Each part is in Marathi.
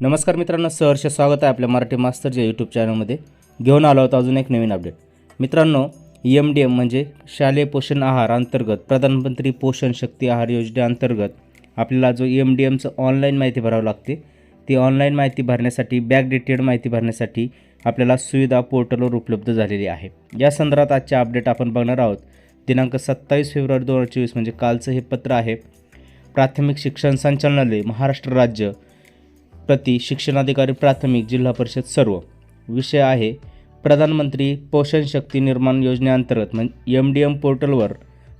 नमस्कार मित्रांनो सहर्ष स्वागत आहे आपल्या मराठी मास्तरच्या यूट्यूब चॅनलमध्ये घेऊन आलो होतो अजून एक नवीन अपडेट मित्रांनो एम डी एम म्हणजे शालेय पोषण आहार अंतर्गत प्रधानमंत्री पोषण शक्ती आहार योजनेअंतर्गत आपल्याला जो एम डी एमचं ऑनलाईन माहिती भरावं लागते ती ऑनलाईन माहिती भरण्यासाठी बॅक डिटेल माहिती भरण्यासाठी आपल्याला सुविधा पोर्टलवर उपलब्ध झालेली आहे. या संदर्भात आजचे अपडेट आपण बघणार आहोत. दिनांक सत्तावीस फेब्रुवारी दोन हजार चोवीस म्हणजे कालचं हे पत्र आहे. प्राथमिक शिक्षण संचालनालय महाराष्ट्र राज्य प्रति शिक्षणाधिकारी प्राथमिक जिल्हा परिषद सर्व. विषय आहे प्रधानमंत्री पोषण शक्ती निर्माण योजनेअंतर्गत म्हणजे एम डी एम पोर्टलवर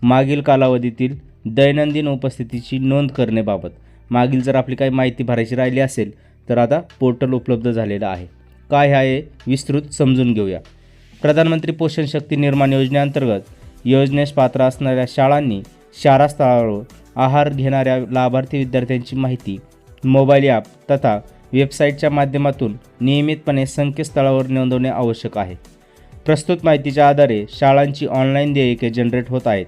मागील कालावधीतील दैनंदिन उपस्थितीची नोंद करण्याबाबत. मागील जर आपली काही माहिती भरायची राहिली असेल तर आता पोर्टल उपलब्ध झालेलं आहे. काय आहे विस्तृत समजून घेऊया. प्रधानमंत्री पोषण शक्ती निर्माण योजनेअंतर्गत योजनेस पात्र असणाऱ्या शाळांनी शाळास्थळावर आहार घेणाऱ्या लाभार्थी विद्यार्थ्यांची माहिती मोबाईल ॲप तथा वेबसाईटच्या माध्यमातून नियमितपणे संकेतस्थळावर नोंदवणे आवश्यक आहे. प्रस्तुत माहितीच्या आधारे शाळांची ऑनलाईन देयके जनरेट होत आहेत.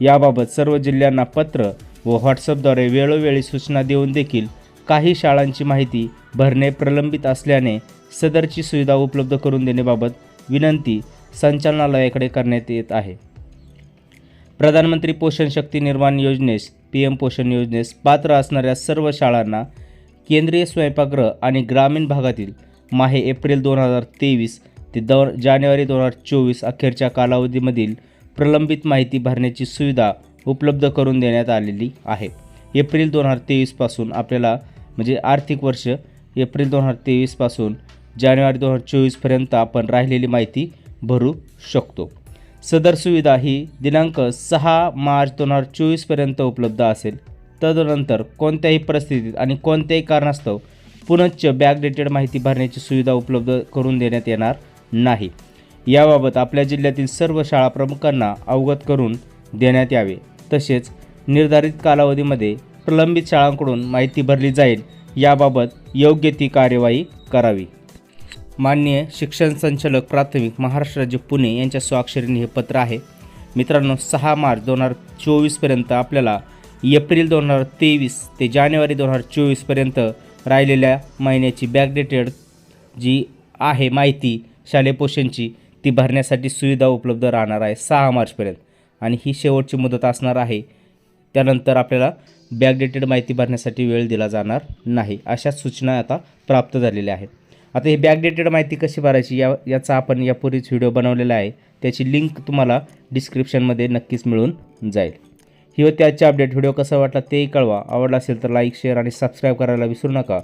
याबाबत सर्व जिल्ह्यांना पत्र व व्हॉट्सअपद्वारे वेळोवेळी सूचना देऊन देखील काही शाळांची माहिती भरणे प्रलंबित असल्याने सदरची सुविधा उपलब्ध करून देण्याबाबत विनंती संचालनालयाकडे करण्यात येत आहे. प्रधानमंत्री पोषण शक्ती निर्माण योजनेस पी एम पोषण योजनेस पात्र असणाऱ्या सर्व शाळांना केंद्रीय स्वयंपाकगृह आणि ग्रामीण भागातील माहे एप्रिल दोन हजार तेवीस ते दो जानेवारी दोन हजार चोवीस अखेरच्या कालावधीमधील प्रलंबित माहिती भरण्याची सुविधा उपलब्ध करून देण्यात आलेली आहे. एप्रिल दोन हजार तेवीसपासून आपल्याला म्हणजे आर्थिक वर्ष एप्रिल दोन हजार तेवीसपासून जानेवारी दोन हजार चोवीसपर्यंत आपण राहिलेली माहिती भरू शकतो. सदर सुविधा ही दिनांक सहा मार्च दोन हजार चोवीसपर्यंत उपलब्ध असेल. तदनंतर कोणत्याही परिस्थितीत आणि कोणत्याही कारणास्तव पुनश्च बॅकडेटेड माहिती भरण्याची सुविधा उपलब्ध करून देण्यात येणार नाही. याबाबत आपल्या जिल्ह्यातील सर्व शाळा प्रमुखांना अवगत करून देण्यात यावे. तसेच निर्धारित कालावधीमध्ये प्रलंबित शाळांकडून माहिती भरली जाईल. याबाबत योग्य ती कार्यवाही करावी. माननीय शिक्षण संचालक प्राथमिक महाराष्ट्र राज्य पुणे यांच्या स्वाक्षरीने हे पत्र आहे. मित्रांनो सहा मार्च दोन हजार चोवीसपर्यंत आपल्याला एप्रिल दोन हजार तेवीस ते जानेवारी दोन हजार चोवीसपर्यंत राहिलेल्या महिन्याची बॅकडेटेड जी आहे माहिती शालेय पोषणची ती भरण्यासाठी सुविधा उपलब्ध राहणार आहे सहा मार्चपर्यंत आणि ही शेवटची मुदत असणार आहे. त्यानंतर आपल्याला बॅकडेटेड माहिती भरण्यासाठी वेळ दिला जाणार नाही. अशा सूचना आता प्राप्त झालेल्या आहेत. आता हे बॅकडेटेड माहिती कशी भरायची या याचा आपण यापूर्वीच व्हिडिओ बनवलेला आहे. त्याची लिंक तुम्हाला डिस्क्रिप्शनमध्ये नक्कीच मिळून जाईल. ही होती आजची अपडेट व्हिडिओ कसा वाटला तेही कळवा. आवडला असेल तर लाईक शेअर आणि सबस्क्राईब करायला विसरू नका.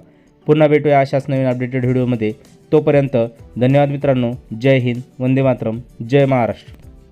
पुन्हा भेटूया अशाच नवीन अपडेटेड व्हिडिओमध्ये तोपर्यंत धन्यवाद मित्रांनो. जय हिंद. वंदे मातरम. जय महाराष्ट्र.